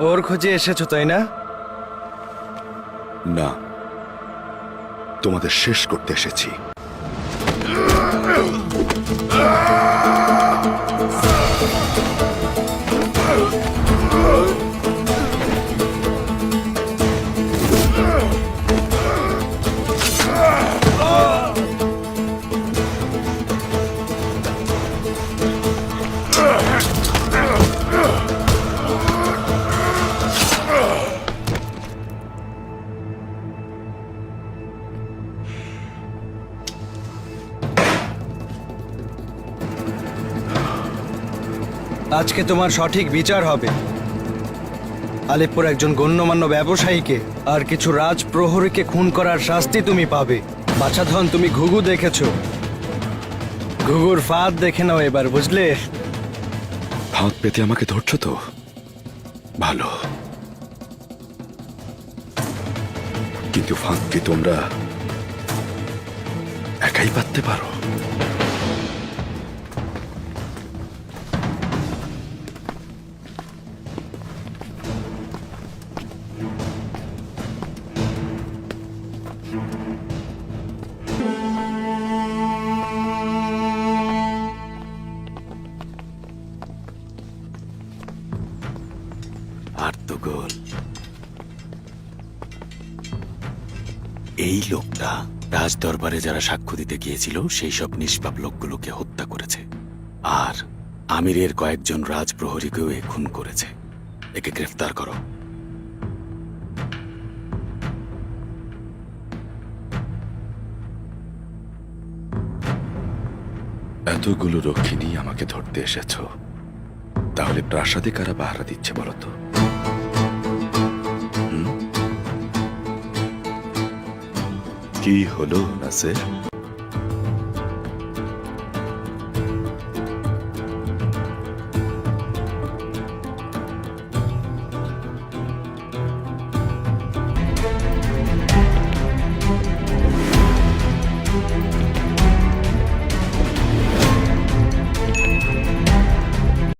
ওর খোঁজে এসেছ তাই না? না। তোমাদের শেষ করতে এসেছি। আজকে তোমার সঠিক বিচার হবে। আলেপ্পোর একজন গণ্যমান্য ব্যবসায়ীকে আর কিছু রাজ প্রহরীকে খুন করার শাস্তি তুমি পাবে। বাছাধন তুমি ঘুঘু দেখেছ। ঘুঘুর ফাঁদ দেখে নাও এবার, বুঝলে? ফাঁদ পেতে আমাকে ধরছো তো? ভালো। কিন্তু ফাঁদ কি তোমরা একাই পাততে পারো? আর্তগোল এই লোকটা রাজ দরবারে যারা সাক্ষ্য দিতে গিয়েছিল, সেই সব নিষ্পাপ লোকগুলোকে হত্যা করেছে। আর আমিরের কয়েকজন রাজপ্রহরীকেও এ খুন করেছে। একে গ্রেফতার করো। এতগুলো রক্ষিণী আমাকে ধরতে এসেছ। তাহলে প্রাসাদে কারা পাহারা দিচ্ছে বলো কি হলো নাসের।